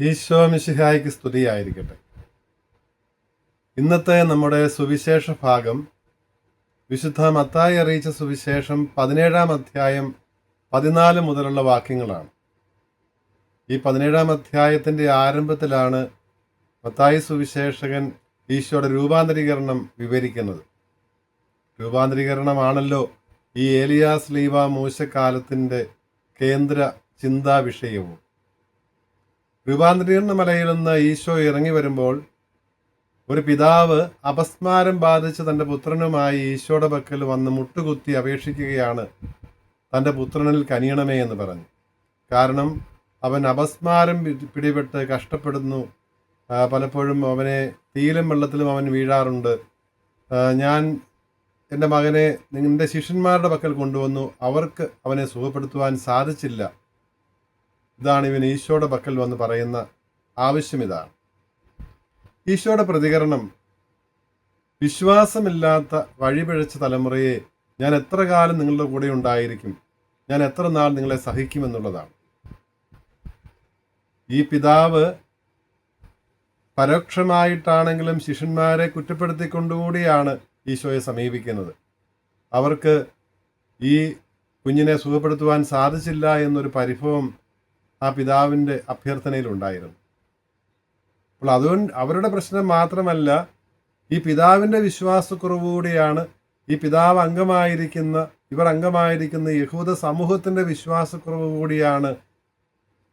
ഈശോ മിശിഹായ്ക്ക് സ്തുതിയായിരിക്കട്ടെ. ഇന്നത്തെ നമ്മുടെ സുവിശേഷ ഭാഗം വിശുദ്ധ മത്തായി അറിയിച്ച സുവിശേഷം പതിനേഴാം അധ്യായം പതിനാല് മുതലുള്ള വാക്യങ്ങളാണ്. ഈ പതിനേഴാം അധ്യായത്തിന്റെ ആരംഭത്തിലാണ് മത്തായി സുവിശേഷകൻ ഈശോയുടെ രൂപാന്തരീകരണം വിവരിക്കുന്നത്. രൂപാന്തരീകരണമാണല്ലോ ഈ ഏലിയാസ് ലീവ മൂശക്കാലത്തിന്റെ കേന്ദ്ര ചിന്താ വിഷയവും രൂപാന്തരീകരണ മലയിൽ നിന്ന് ഈശോ ഇറങ്ങി വരുമ്പോൾ ഒരു പിതാവ് അപസ്മാരം ബാധിച്ച് തന്റെ പുത്രനുമായി ഈശോയുടെ പക്കൽ വന്ന് മുട്ടുകുത്തി അപേക്ഷിക്കുകയാണ് തന്റെ പുത്രനിൽ കനിയണമേ എന്ന് പറഞ്ഞു. കാരണം അവൻ അപസ്മാരം പിടിപെട്ട് കഷ്ടപ്പെടുന്നു. പലപ്പോഴും അവനെ തീയിലും വെള്ളത്തിലും അവൻ വീഴാറുണ്ട്. ഞാൻ എന്റെ മകനെ നിങ്ങളുടെ ശിഷ്യന്മാരുടെ പക്കൽ കൊണ്ടുവന്നു. അവർക്ക് അവനെ സുഖപ്പെടുത്തുവാൻ സാധിച്ചില്ല. ഇതാണ് ഇവൻ ഈശോയുടെ പക്കൽ വന്ന് പറയുന്ന ആവശ്യം ഇതാണ് ഈശോയുടെ പ്രതികരണം വിശ്വാസമില്ലാത്ത വഴിപിഴച്ച തലമുറയെ ഞാൻ എത്ര കാലം നിങ്ങളുടെ കൂടെ ഉണ്ടായിരിക്കും? ഞാൻ എത്ര നാൾ നിങ്ങളെ സഹിക്കുമെന്നുള്ളതാണ്. ഈ പിതാവ് പരോക്ഷമായിട്ടാണെങ്കിലും ശിഷ്യന്മാരെ കുറ്റപ്പെടുത്തിക്കൊണ്ടുകൂടിയാണ് ഈശോയെ സമീപിക്കുന്നത്. അവർക്ക് ഈ കുഞ്ഞിനെ സുഖപ്പെടുത്തുവാൻ സാധിച്ചില്ല എന്നൊരു പരിഭവം ആ പിതാവിന്റെ അഭ്യർത്ഥനയിലുണ്ടായിരുന്നു. അപ്പോൾ അതുകൊണ്ട് അവരുടെ പ്രശ്നം മാത്രമല്ല ഈ പിതാവിന്റെ വിശ്വാസക്കുറവ് കൂടിയാണ് ഈ പിതാവ് അംഗമായിരിക്കുന്ന ഇവർ അംഗമായിരിക്കുന്ന യഹൂദ സമൂഹത്തിന്റെ വിശ്വാസക്കുറവ് കൂടിയാണ്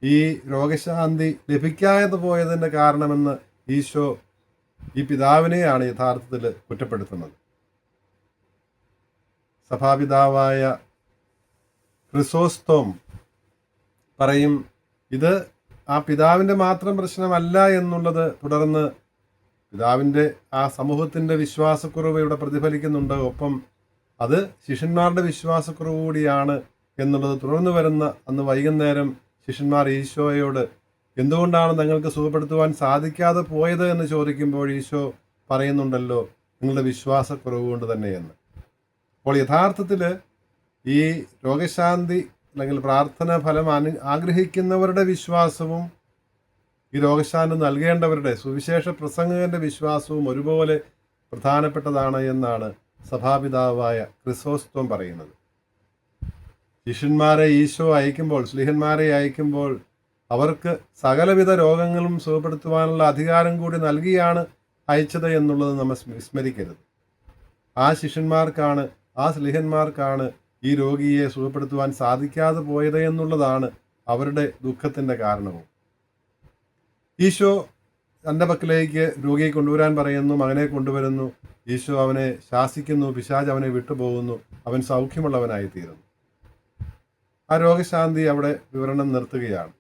ഈ രോഗശാന്തി ലഭിക്കാതെ പോയതിന്റെ കാരണമെന്ന് ഈശോ ഈ പിതാവിനെയാണ് യഥാർത്ഥത്തിൽ കുറ്റപ്പെടുത്തുന്നത്. സഭാപിതാവായ ക്രിസോസ്തോം പറയും ഇത് ആ പിതാവിന്റെ മാത്രം പ്രശ്നമല്ല എന്നുള്ളത് തുടർന്ന് പിതാവിന്റെ ആ സമൂഹത്തിന്റെ വിശ്വാസക്കുറവ് ഇവിടെ പ്രതിഫലിക്കുന്നുണ്ട്. ഒപ്പം അത് ശിഷ്യന്മാരുടെ വിശ്വാസക്കുറവ് കൂടിയാണ് എന്നുള്ളത് തുടർന്ന് വരുന്ന അന്ന് വൈകുന്നേരം ശിഷ്യന്മാർ ഈശോയോട് എന്തുകൊണ്ടാണ് നിങ്ങൾക്ക് സുഖപ്പെടുത്തുവാൻ സാധിക്കാതെ പോയത് എന്ന് ചോദിക്കുമ്പോൾ ഈശോ പറയുന്നുണ്ടല്ലോ നിങ്ങളുടെ വിശ്വാസക്കുറവ് കൊണ്ട് തന്നെയെന്ന്. അപ്പോൾ യഥാർത്ഥത്തിൽ ഈ രോഗശാന്തി അല്ലെങ്കിൽ പ്രാർത്ഥന ഫലം അനു ആഗ്രഹിക്കുന്നവരുടെ വിശ്വാസവും ഈ രോഗശാന്തി നൽകേണ്ടവരുടെ സുവിശേഷ പ്രസംഗകന്റെ വിശ്വാസവും ഒരുപോലെ പ്രധാനപ്പെട്ടതാണ് എന്നാണ് സഭാപിതാവായ ക്രിസോസ്തോം പറയുന്നത്. ശിഷ്യന്മാരെ ഈശോ അയക്കുമ്പോൾ സ്ലിഹന്മാരെ അയക്കുമ്പോൾ അവർക്ക് സകലവിധ രോഗങ്ങളും സുഖപ്പെടുത്തുവാനുള്ള അധികാരം കൂടി നൽകിയാണ് അയച്ചത് എന്നുള്ളത് നമ്മൾ വിസ്മരിക്കരുത് ആ ശിഷ്യന്മാർക്കാണ് ആ സ്ലിഹന്മാർക്കാണ് ഈ രോഗിയെ സുഖപ്പെടുത്തുവാൻ സാധിക്കാതെ പോയത് എന്നുള്ളതാണ് അവരുടെ ദുഃഖത്തിന്റെ കാരണവും. ഈശോ തന്റെ പക്കലേക്ക് രോഗിയെ കൊണ്ടുവരാൻ പറയുന്നു മകനെ കൊണ്ടുവരുന്നു. ഈശോ അവനെ ശാസിക്കുന്നു പിശാജ് അവനെ വിട്ടുപോകുന്നു അവൻ സൗഖ്യമുള്ളവനായി തീരുന്നു ആ രോഗശാന്തി അവിടെ വിവരണം നിർത്തുകയാണ്.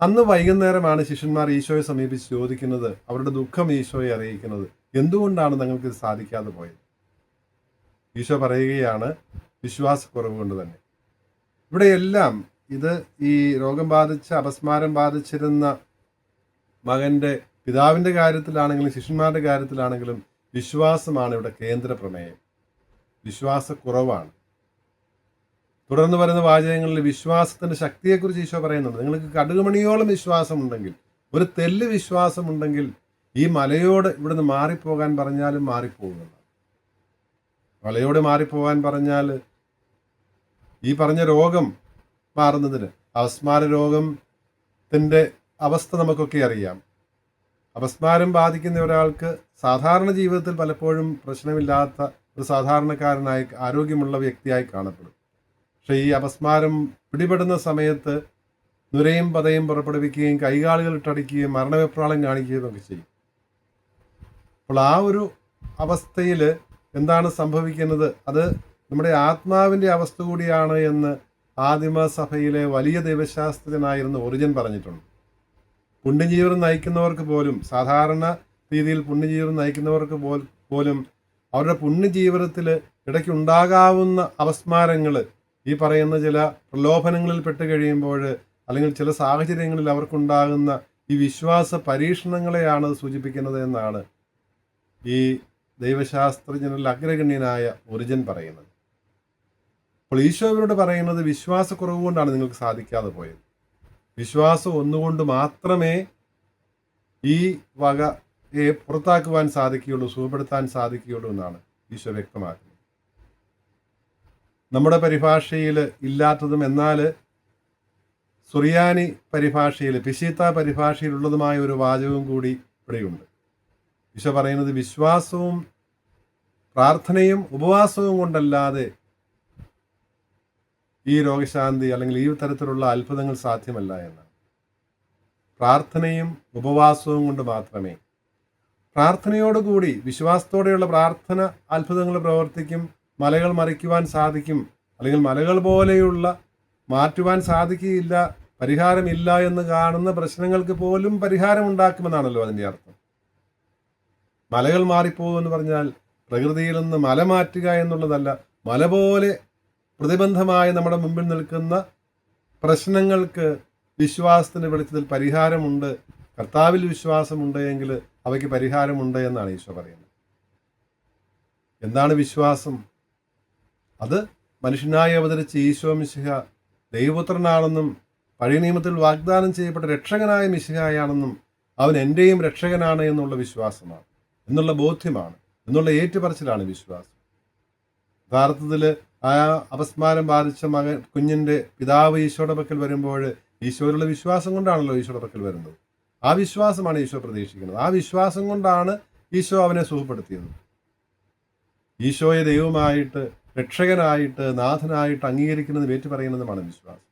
അന്ന് വൈകുന്നേരമാണ് ശിഷ്യന്മാർ ഈശോയെ സമീപിച്ച് ചോദിക്കുന്നത് അവരുടെ ദുഃഖം ഈശോയെ അറിയിക്കുന്നത് എന്തുകൊണ്ടാണ് നിങ്ങൾക്ക് ഇത് സാധിക്കാതെ പോയത്? ഈശോ പറയുകയാണ് വിശ്വാസക്കുറവ് കൊണ്ട് തന്നെ. ഇവിടെയെല്ലാം ഇത് ഈ രോഗം ബാധിച്ച അപസ്മാരം ബാധിച്ചിരുന്ന മകന്റെ പിതാവിന്റെ കാര്യത്തിലാണെങ്കിലും ശിഷ്യന്മാരുടെ കാര്യത്തിലാണെങ്കിലും വിശ്വാസമാണ് ഇവിടെ കേന്ദ്ര പ്രമേയം വിശ്വാസക്കുറവാണ്. തുടർന്ന് വരുന്ന വാചകങ്ങളിൽ വിശ്വാസത്തിന്റെ ശക്തിയെക്കുറിച്ച് ഈശോ പറയുന്നുണ്ട്. നിങ്ങൾക്ക് കടുകുമണിയോളം വിശ്വാസമുണ്ടെങ്കിൽ ഒരു തെല്ല് വിശ്വാസമുണ്ടെങ്കിൽ ഈ മലയോട് ഇവിടുന്ന് മാറിപ്പോകാൻ പറഞ്ഞാലും മാറിപ്പോകുന്നതാണ്. മലയോട് മാറിപ്പോകാൻ പറഞ്ഞാൽ ഈ പറഞ്ഞ രോഗം മാറുന്നതിന് അപസ്മാര രോഗത്തിന്റെ അവസ്ഥ നമുക്കൊക്കെ അറിയാം. അപസ്മാരം ബാധിക്കുന്ന ഒരാൾക്ക് സാധാരണ ജീവിതത്തിൽ പലപ്പോഴും പ്രശ്നമില്ലാത്ത ഒരു സാധാരണക്കാരനായി ആരോഗ്യമുള്ള വ്യക്തിയായി കാണപ്പെടും. പക്ഷേ ഈ അപസ്മാരം പിടിപെടുന്ന സമയത്ത് നുരയും പതയും പുറപ്പെടുവിക്കുകയും കൈകാലുകൾ ഇട്ടടിക്കുകയും മരണവെപ്രാളം കാണിക്കുകയും ഒക്കെ ചെയ്യും. അപ്പോൾ ആ ഒരു അവസ്ഥയിൽ എന്താണ് സംഭവിക്കുന്നത്? അത് നമ്മുടെ ആത്മാവിന്റെ അവസ്ഥ കൂടിയാണ് എന്ന് ആദിമസഭയിലെ വലിയ ദൈവശാസ്ത്രജ്ഞനായിരുന്ന ഒറിജിൻ പറഞ്ഞിട്ടുണ്ട്. പുണ്യജീവിതം നയിക്കുന്നവർക്ക് പോലും സാധാരണ രീതിയിൽ പുണ്യജീവിതം നയിക്കുന്നവർക്ക് പോലും അവരുടെ പുണ്യജീവിതത്തിൽ ഇടയ്ക്കുണ്ടാകാവുന്ന അപസ്മാരങ്ങൾ ഈ പറയുന്ന ചില പ്രലോഭനങ്ങളിൽ പെട്ട് കഴിയുമ്പോൾ അല്ലെങ്കിൽ ചില സാഹചര്യങ്ങളിൽ അവർക്കുണ്ടാകുന്ന ഈ വിശ്വാസ പരീക്ഷണങ്ങളെയാണ് സൂചിപ്പിക്കുന്നത് എന്നാണ് ഈ ദൈവശാസ്ത്രജ്ഞനിൽ അഗ്രഗണ്യനായ ഒറിജിൻ പറയുന്നത്. അപ്പോൾ ഈശോ ഇവരോട് പറയുന്നത് വിശ്വാസക്കുറവ് കൊണ്ടാണ് നിങ്ങൾക്ക് സാധിക്കാതെ പോയത്. വിശ്വാസം ഒന്നുകൊണ്ട് മാത്രമേ ഈ വകയെ പുറത്താക്കുവാൻ സാധിക്കുകയുള്ളൂ സുഖപ്പെടുത്താൻ സാധിക്കുകയുള്ളൂ എന്നാണ് ഈശോ വ്യക്തമാക്കുന്നത്. നമ്മുടെ പരിഭാഷയിൽ ഇല്ലാത്തതും എന്നാൽ സുറിയാനി പരിഭാഷയിൽ പിശീത്ത പരിഭാഷയിലുള്ളതുമായ ഒരു വാചകവും കൂടി ഇവിടെയുണ്ട്. ഈശോ പറയുന്നത് വിശ്വാസവും പ്രാർത്ഥനയും ഉപവാസവും കൊണ്ടല്ലാതെ ഈ രോഗശാന്തി അല്ലെങ്കിൽ ഈ തരത്തിലുള്ള അത്ഭുതങ്ങൾ സാധ്യമല്ല എന്ന്. പ്രാർത്ഥനയും ഉപവാസവും കൊണ്ട് മാത്രമേ. പ്രാർത്ഥനയോടുകൂടി വിശ്വാസത്തോടെയുള്ള പ്രാർത്ഥന അത്ഭുതങ്ങൾ പ്രവർത്തിക്കും മലകൾ മറിക്കുവാൻ സാധിക്കും അല്ലെങ്കിൽ മലകൾ പോലെയുള്ള മാറ്റുവാൻ സാധിക്കുകയില്ല പരിഹാരമില്ല എന്ന് കാണുന്ന പ്രശ്നങ്ങൾക്ക് പോലും പരിഹാരം ഉണ്ടാക്കുമെന്നാണല്ലോ അതിന്റെ അർത്ഥം. മലകൾ മാറിപ്പോകുമെന്ന് പറഞ്ഞാൽ പ്രകൃതിയിൽ നിന്ന് മല മാറ്റുക എന്നുള്ളതല്ല മല പോലെ പ്രതിബന്ധമായി നമ്മുടെ മുമ്പിൽ നിൽക്കുന്ന പ്രശ്നങ്ങൾക്ക് വിശ്വാസത്തിന് വെളിച്ചത്തിൽ പരിഹാരമുണ്ട്. കർത്താവിൽ വിശ്വാസമുണ്ട് എങ്കിൽ അവയ്ക്ക് പരിഹാരമുണ്ട് എന്നാണ് ഈശോ പറയുന്നത്. എന്താണ് വിശ്വാസം? അത് മനുഷ്യനായി അവതരിച്ച് ഈശോ മിശിഹ ദൈവപുത്രനാണെന്നും പഴയ നിയമത്തിൽ വാഗ്ദാനം ചെയ്യപ്പെട്ട രക്ഷകനായ മിശിഹായാണെന്നും അവൻ എന്റെയും രക്ഷകനാണ് എന്നുള്ള വിശ്വാസമാണ്. എന്നുള്ള ബോധ്യമാണ്. എന്നുള്ള ഏറ്റുപറച്ചിലാണ് വിശ്വാസം. യഥാർത്ഥത്തിൽ ആ അപസ്മാരം ബാധിച്ച മകൻ കുഞ്ഞിന്റെ പിതാവ് ഈശോയുടെ പക്കൽ വരുമ്പോൾ ഈശോയിലുള്ള വിശ്വാസം കൊണ്ടാണല്ലോ ഈശോയുടെ പക്കൽ വരുന്നത്. ആ വിശ്വാസമാണ് ഈശോ പ്രതീക്ഷിക്കുന്നത്. ആ വിശ്വാസം കൊണ്ടാണ് ഈശോ അവനെ സുഖപ്പെടുത്തിയത്. ഈശോയെ ദൈവമായിട്ട് രക്ഷകനായിട്ട് നാഥനായിട്ട് അംഗീകരിക്കുന്നതും ഏറ്റുപറയുന്നതുമാണ് വിശ്വാസം.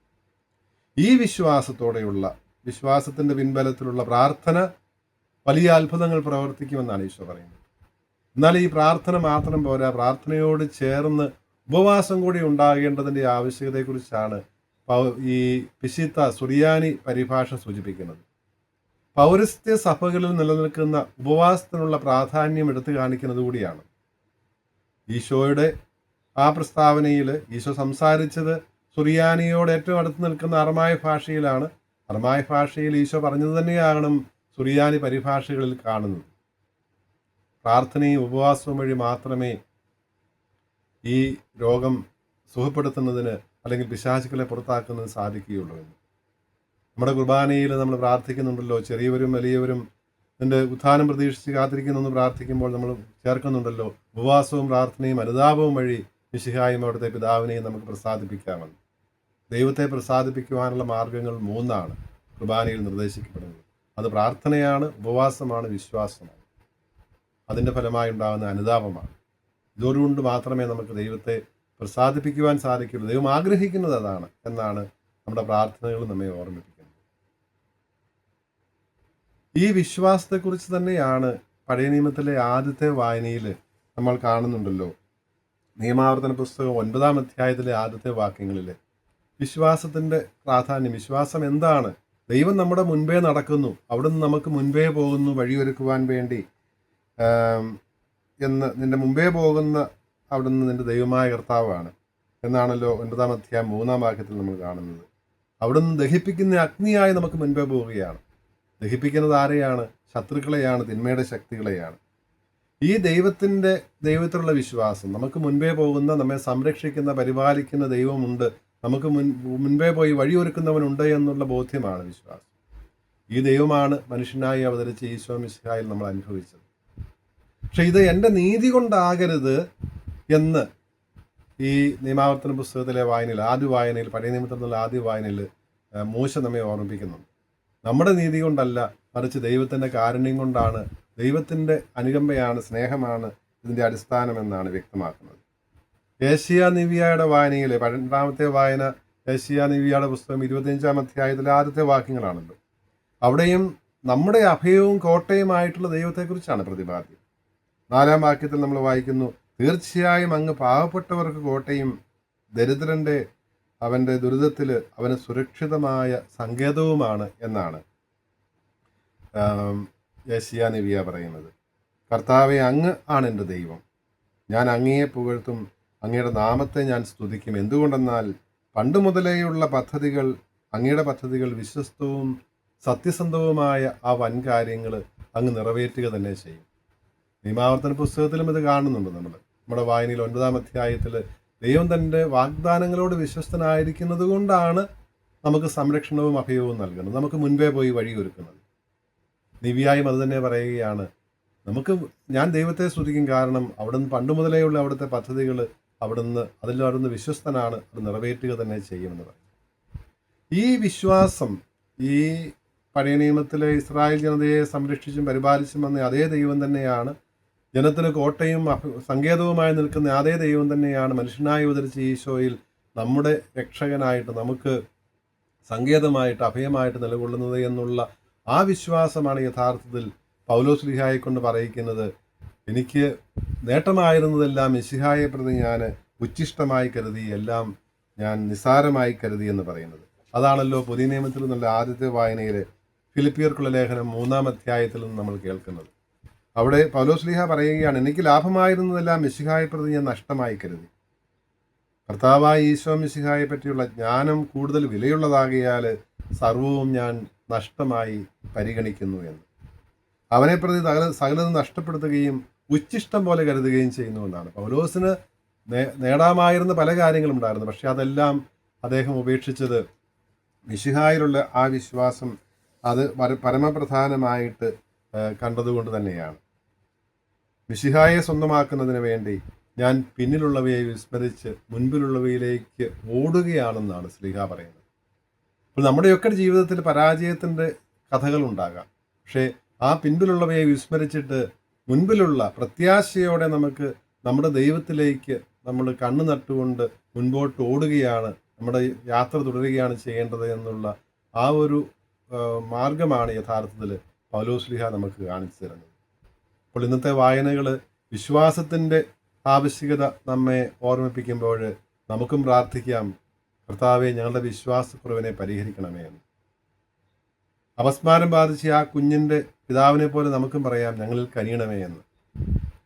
ഈ വിശ്വാസത്തോടെയുള്ള വിശ്വാസത്തിന്റെ പിൻബലത്തിലുള്ള പ്രാർത്ഥന വലിയ അത്ഭുതങ്ങൾ പ്രവർത്തിക്കുമെന്നാണ് ഈശോ പറയുന്നത്. എന്നാൽ ഈ പ്രാർത്ഥന മാത്രം പോരാ പ്രാർത്ഥനയോട് ചേർന്ന് ഉപവാസം കൂടി ഉണ്ടാകേണ്ടതിന്റെ ആവശ്യകതയെക്കുറിച്ചാണ് ഈ പിശിത്ത സുറിയാനി പരിഭാഷ സൂചിപ്പിക്കുന്നത്. പൗരസ്ത്യ സഭകളിൽ നിലനിൽക്കുന്ന ഉപവാസത്തിനുള്ള പ്രാധാന്യം എടുത്തു കാണിക്കുന്നത് കൂടിയാണ്. ഈശോയുടെ ആ പ്രസ്താവനയിൽ ഈശോ സംസാരിച്ചത് സുറിയാനിയോട് ഏറ്റവും അടുത്ത് നിൽക്കുന്ന അറമായ ഭാഷയിലാണ്. അറമായ ഭാഷയിൽ ഈശോ പറഞ്ഞത് തന്നെയാകണം സുറിയാനി പരിഭാഷകളിൽ കാണുന്നത്. പ്രാർത്ഥനയും ഉപവാസവും വഴി മാത്രമേ ഈ രോഗം സുഖപ്പെടുത്തുന്നതിന് അല്ലെങ്കിൽ പിശാചുക്കളെ പുറത്താക്കുന്നതിന് സാധിക്കുകയുള്ളൂ എന്ന്. നമ്മുടെ കുർബാനയിൽ നമ്മൾ പ്രാർത്ഥിക്കുന്നുണ്ടല്ലോ ചെറിയവരും വലിയവരും നിന്റെ ഉത്ഥാനം പ്രതീക്ഷിച്ച് കാത്തിരിക്കുന്നു പ്രാർത്ഥിക്കുമ്പോൾ നമ്മൾ ചേർക്കുന്നുണ്ടല്ലോ. ഉപവാസവും പ്രാർത്ഥനയും അനുതാപവും വഴി മിശിഹായും അവിടുത്തെ പിതാവിനെയും നമുക്ക് പ്രസാദിപ്പിക്കാമെന്ന്. ദൈവത്തെ പ്രസാദിപ്പിക്കുവാനുള്ള മാർഗങ്ങൾ മൂന്നാണ് കുർബാനയിൽ നിർദ്ദേശിക്കപ്പെടുന്നത്. അത് പ്രാർത്ഥനയാണ് ഉപവാസമാണ് വിശ്വാസമാണ്. അതിന്റെ ഫലമായി ഉണ്ടാകുന്ന അനുതാപമാണ്. ഇതോടുകൊണ്ട് മാത്രമേ നമുക്ക് ദൈവത്തെ പ്രസാദിപ്പിക്കുവാൻ സാധിക്കുള്ളൂ. ദൈവം ആഗ്രഹിക്കുന്നത് അതാണ് എന്നാണ് നമ്മുടെ പ്രാർത്ഥനകൾ നമ്മെ ഓർമ്മിപ്പിക്കുന്നത്. ഈ വിശ്വാസത്തെക്കുറിച്ച് തന്നെയാണ് പഴയ നിയമത്തിലെ ആദ്യത്തെ വായനയിൽ നമ്മൾ കാണുന്നുണ്ടല്ലോ. നിയമാവർത്തന പുസ്തകം ഒൻപതാം അധ്യായത്തിലെ ആദ്യത്തെ വാക്യങ്ങളിൽ വിശ്വാസത്തിന്റെ പ്രാധാന്യം വിശ്വാസം എന്താണ്? ദൈവം നമ്മുടെ മുൻപേ നടക്കുന്നു. അവിടുന്ന് നമുക്ക് മുൻപേ പോകുന്നു വഴിയൊരുക്കുവാൻ വേണ്ടി. എന്ന് നിന്റെ മുമ്പേ പോകുന്ന അവിടുന്ന് നിന്റെ ദൈവമായ കർത്താവാണ്. എന്നാണല്ലോ ഒൻപതാം അധ്യായം മൂന്നാം വാക്യത്തിൽ നമ്മൾ കാണുന്നത്. അവിടുന്ന് ദഹിപ്പിക്കുന്ന അഗ്നിയായി നമുക്ക് മുൻപേ പോവുകയാണ്. ദഹിപ്പിക്കുന്നത് ആരെയാണ്? ശത്രുക്കളെയാണ് തിന്മയുടെ ശക്തികളെയാണ്. ഈ ദൈവത്തിന്റെ ദൈവത്തിലുള്ള വിശ്വാസം നമുക്ക് മുൻപേ പോകുന്ന നമ്മെ സംരക്ഷിക്കുന്ന പരിപാലിക്കുന്ന ദൈവമുണ്ട്. നമുക്ക് മുൻ മുൻപേ പോയി വഴിയൊരുക്കുന്നവനുണ്ട് എന്നുള്ള ബോധ്യമാണ് വിശ്വാസം. ഈ ദൈവമാണ് മനുഷ്യനായി അവതരിച്ച് ഈശോ മിസ്ഹായിൽ നമ്മൾ അനുഭവിച്ചത്. പക്ഷെ ഇത് എന്റെ നീതി കൊണ്ടാകരുത് എന്ന് ഈ നിയമാവർത്തന പുസ്തകത്തിലെ വായനയിൽ ആദ്യ വായനയിൽ പഴയ നിയമത്തിലുള്ള ആദ്യ വായനയിൽ മോശ നമ്മെ ഓർമ്മിപ്പിക്കുന്നുണ്ട് നമ്മുടെ നീതി കൊണ്ടല്ല മറിച്ച് ദൈവത്തിന്റെ കാരുണ്യം കൊണ്ടാണ് ദൈവത്തിന്റെ അനുകമ്പയാണ് സ്നേഹമാണ് ഇതിന്റെ അടിസ്ഥാനമെന്നാണ് വ്യക്തമാക്കുന്നത്. ഏഷ്യ നിവിയയുടെ വായനയിലെ പന്ത്രണ്ടാമത്തെ വായന ഏഷ്യ നിവിയയുടെ പുസ്തകം ഇരുപത്തിയഞ്ചാം അധ്യായത്തിലെ ആദ്യത്തെ വാക്യങ്ങളാണല്ലോ അവിടെയും നമ്മുടെ അഭയവും കോട്ടയുമായിട്ടുള്ള ദൈവത്തെക്കുറിച്ചാണ് പ്രതിപാദ്യം. നാലാം വാക്യത്തിൽ നമ്മൾ വായിക്കുന്നു തീർച്ചയായും അങ്ങ് പാവപ്പെട്ടവർക്ക് കോട്ടയും ദരിദ്രന്റെ അവന്റെ ദുരിതത്തിൽ അവന് സുരക്ഷിതമായ സങ്കേതവുമാണ് എന്നാണ് യേശിയ നിവിയ പറയുന്നത്. കർത്താവെ അങ്ങ് ആണ് എന്റെ ദൈവം. ഞാൻ അങ്ങയെ പുകഴ്ത്തും അങ്ങയുടെ നാമത്തെ ഞാൻ സ്തുതിക്കും. എന്തുകൊണ്ടെന്നാൽ പണ്ട് മുതലേയുള്ള പദ്ധതികൾ അങ്ങയുടെ പദ്ധതികൾ വിശ്വസ്തവും സത്യസന്ധവുമായ ആ വൻ കാര്യങ്ങൾ അങ്ങ് നിറവേറ്റുക തന്നെ ചെയ്യും. നിയമാവർത്തന പുസ്തകത്തിലും ഇത് കാണുന്നുണ്ട് നമ്മൾ. നമ്മുടെ വായനയിൽ ഒൻപതാം അധ്യായത്തിൽ ദൈവം തന്റെ വാഗ്ദാനങ്ങളോട് വിശ്വസ്തനായിരിക്കുന്നത് കൊണ്ടാണ് നമുക്ക് സംരക്ഷണവും അഭയവും നൽകുന്നത്. നമുക്ക് മുൻപേ പോയി വഴിയൊരുക്കുന്നത് ദിവ്യായും അത് തന്നെ പറയുകയാണ് നമുക്ക് ഞാൻ ദൈവത്തെ സ്തുതിക്കും. കാരണം അവിടുന്ന് പണ്ട് മുതലേയുള്ള അവിടുത്തെ പദ്ധതികൾ അവിടുന്ന് അതിൽ അവിടുന്ന് വിശ്വസ്തനാണ്. അത് നിറവേറ്റുക തന്നെ ചെയ്യുമെന്ന് പറയും. ഈ വിശ്വാസം ഈ പഴയ നിയമത്തിലെ ഇസ്രായേൽ ജനതയെ സംരക്ഷിച്ചും പരിപാലിച്ചും വന്ന അതേ ദൈവം തന്നെയാണ് ജനത്തിന് കോട്ടയും സങ്കേതവുമായി നിൽക്കുന്ന അതേ ദൈവം തന്നെയാണ് മനുഷ്യനായി ഉദരിച്ച ഈശോയിൽ നമ്മുടെ രക്ഷകനായിട്ട് നമുക്ക് സങ്കേതമായിട്ട് അഭയമായിട്ട് നിലകൊള്ളുന്നത് എന്നുള്ള ആ വിശ്വാസമാണ് യഥാർത്ഥത്തിൽ പൗലോസ് ലിഹായെ കൊണ്ട് പറയിക്കുന്നത്. എനിക്ക് നേട്ടമായിരുന്നതെല്ലാം മിശിഹായെ പ്രതി ഞാൻ ഉച്ഛിഷ്ടമായി കരുതി എല്ലാം ഞാൻ നിസാരമായി കരുതി എന്ന് പറയുന്നത്. അതാണല്ലോ പുതിയ നിയമത്തിൽ നിന്നുള്ള ആദ്യത്തെ വായനയിൽ ഫിലിപ്പിയർക്കുള്ള ലേഖനം മൂന്നാം അധ്യായത്തിൽ നിന്ന് നമ്മൾ കേൾക്കുന്നത്. അവിടെ പൗലോസ് സ്ലീഹ പറയുകയാണ് എനിക്ക് ലാഭമായിരുന്നതെല്ലാം മിശിഹായെ പ്രതി ഞാൻ നഷ്ടമായി കരുതി. കർത്താവായ ഈശോ മിശിഹായെ പറ്റിയുള്ള ജ്ഞാനം കൂടുതൽ വിലയുള്ളതാകിയാൽ സർവവും ഞാൻ നഷ്ടമായി പരിഗണിക്കുന്നു എന്ന്. അവനെ പ്രതി തകല സകലത് നഷ്ടപ്പെടുത്തുകയും ഉച്ഛിഷ്ടം പോലെ കരുതുകയും ചെയ്യുന്നുകൊണ്ടാണ് പൗലോസിന് നേടാമായിരുന്ന പല കാര്യങ്ങളും ഉണ്ടായിരുന്നു പക്ഷെ അതെല്ലാം അദ്ദേഹം ഉപേക്ഷിച്ചത് മിശിഹായിലുള്ള ആ വിശ്വാസം അത് പരമപ്രധാനമായിട്ട് കണ്ടതുകൊണ്ട് തന്നെയാണ്. മിശിഹായെ സ്വന്തമാക്കുന്നതിന് വേണ്ടി ഞാൻ പിന്നിലുള്ളവയെ വിസ്മരിച്ച് മുൻപിലുള്ളവയിലേക്ക് ഓടുകയാണെന്നാണ് സ്ലിഹ പറയുന്നത്. അപ്പോൾ നമ്മുടെയൊക്കെ ജീവിതത്തിൽ പരാജയത്തിന്റെ കഥകളുണ്ടാകാം പക്ഷേ ആ പിൻപിലുള്ളവയെ വിസ്മരിച്ചിട്ട് മുൻപിലുള്ള പ്രത്യാശയോടെ നമുക്ക് നമ്മുടെ ദൈവത്തിലേക്ക് നമ്മൾ കണ്ണു നട്ടുകൊണ്ട് മുൻപോട്ട് ഓടുകയാണ് നമ്മുടെ യാത്ര തുടരുകയാണ് ചെയ്യേണ്ടത് എന്നുള്ള ആ ഒരു മാർഗമാണ് യഥാർത്ഥത്തിൽ പൗലോസ്ലിഹ നമുക്ക് കാണിച്ചു തരുന്നത്. അപ്പോൾ ഇന്നത്തെ വായനകൾ വിശ്വാസത്തിന്റെ ആവശ്യകത നമ്മെ ഓർമ്മിപ്പിക്കുമ്പോൾ നമുക്കും പ്രാർത്ഥിക്കാം. കർത്താവെ ഞങ്ങളുടെ വിശ്വാസക്കുറവിനെ പരിഹരിക്കണമേ എന്ന്. അപസ്മാരം ബാധിച്ച ആ കുഞ്ഞിന്റെ പിതാവിനെ പോലെ നമുക്കും പറയാം ഞങ്ങളിൽ കനിയണമേ എന്ന്.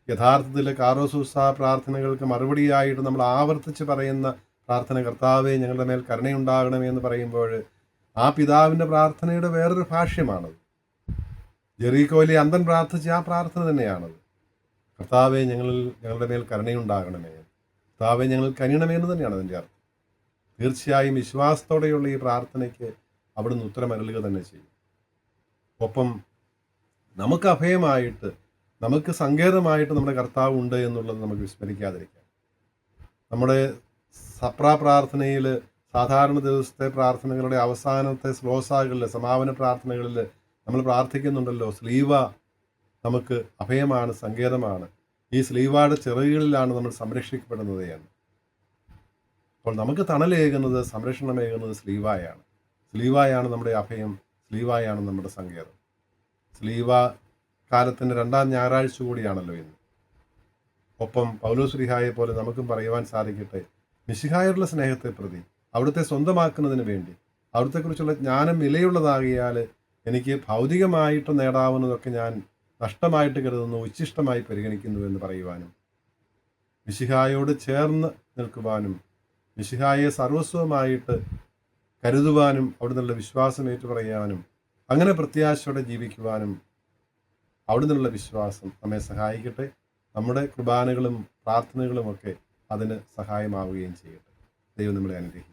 യഥാർത്ഥത്തിൽ കാറോസൂസ പ്രാർത്ഥനകൾക്ക് മറുപടിയായിട്ട് നമ്മൾ ആവർത്തിച്ച് പറയുന്ന പ്രാർത്ഥന കർത്താവെ ഞങ്ങളുടെ മേൽ കരുണയുണ്ടാകണമേ എന്ന് പറയുമ്പോൾ ആ പിതാവിന്റെ പ്രാർത്ഥനയുടെ വേറൊരു ഭാഷ്യമാണത്. ജെറീകോയിലെ അന്തൻ പ്രാർത്ഥിച്ച ആ പ്രാർത്ഥന തന്നെയാണത് കർത്താവെ ഞങ്ങളിൽ ഞങ്ങളുടെ മേൽ കരുണയുണ്ടാകണമേ. കർത്താവെ ഞങ്ങൾ കനിയണമേ എന്ന് തന്നെയാണ് അതിന്റെ അർത്ഥം. തീർച്ചയായും വിശ്വാസത്തോടെയുള്ള ഈ പ്രാർത്ഥനയ്ക്ക് അവിടുന്ന് ഉത്തരമരളുക തന്നെ ചെയ്യും. ഒപ്പം നമുക്ക് അഭയമായിട്ട് നമുക്ക് സങ്കേതമായിട്ട് നമ്മുടെ കർത്താവ് ഉണ്ട് എന്നുള്ളത് നമുക്ക് വിസ്മരിക്കാതിരിക്കാം. നമ്മുടെ സപ്രാ പ്രാർത്ഥനയിൽ സാധാരണ ദിവസത്തെ പ്രാർത്ഥനകളുടെ അവസാനത്തെ ശ്ലോസാകളിൽ സമാപന പ്രാർത്ഥനകളിൽ നമ്മൾ പ്രാർത്ഥിക്കുന്നുണ്ടല്ലോ സ്ലീവ നമുക്ക് അഭയമാണ് സങ്കേതമാണ്. ഈ സ്ലീവയുടെ ചിറകുകളിലാണ് നമ്മൾ സംരക്ഷിക്കപ്പെടുന്നത് എന്ന് അപ്പോൾ നമുക്ക് തണലേകുന്നത് സംരക്ഷണമേകുന്നത് സ്ലീവായാണ്. സ്ലീവായാണ് നമ്മുടെ അഭയം സ്ലീവായാണ് നമ്മുടെ സങ്കേതം. സ്ലീവ കാലത്തിന്റെ രണ്ടാം ഞായറാഴ്ച കൂടിയാണല്ലോ ഇന്ന്. ഒപ്പം പൗലോസ് ശ്രീഹായെ പോലെ നമുക്കും പറയുവാൻ സാധിക്കട്ടെ മിശിഹായുള്ള സ്നേഹത്തെ പ്രതി അവിടുത്തെ സ്വന്തമാക്കുന്നതിന് വേണ്ടി അവിടുത്തെക്കുറിച്ചുള്ള ജ്ഞാനം വിലയുള്ളതാകിയാൽ എനിക്ക് ഭൗതികമായിട്ട് നേടാവുന്നതൊക്കെ ഞാൻ നഷ്ടമായിട്ട് കരുതുന്നു ഉച്ഛിഷ്ടമായി പരിഗണിക്കുന്നു എന്ന് പറയുവാനും മിശിഹായോട് ചേർന്ന് നിൽക്കുവാനും മിശിഹായെ സർവസ്വമായിട്ട് കരുതുവാനും അവിടെ നിന്നുള്ള വിശ്വാസം ഏറ്റുപറയാനും അങ്ങനെ പ്രത്യാശയോടെ ജീവിക്കുവാനും അവിടെ നിന്നുള്ള വിശ്വാസം നമ്മെ സഹായിക്കട്ടെ. നമ്മുടെ കുർബാനകളും പ്രാർത്ഥനകളും ഒക്കെ അതിന് സഹായമാവുകയും ചെയ്യട്ടെ. ദൈവം നമ്മളെ അനുഗ്രഹിക്കും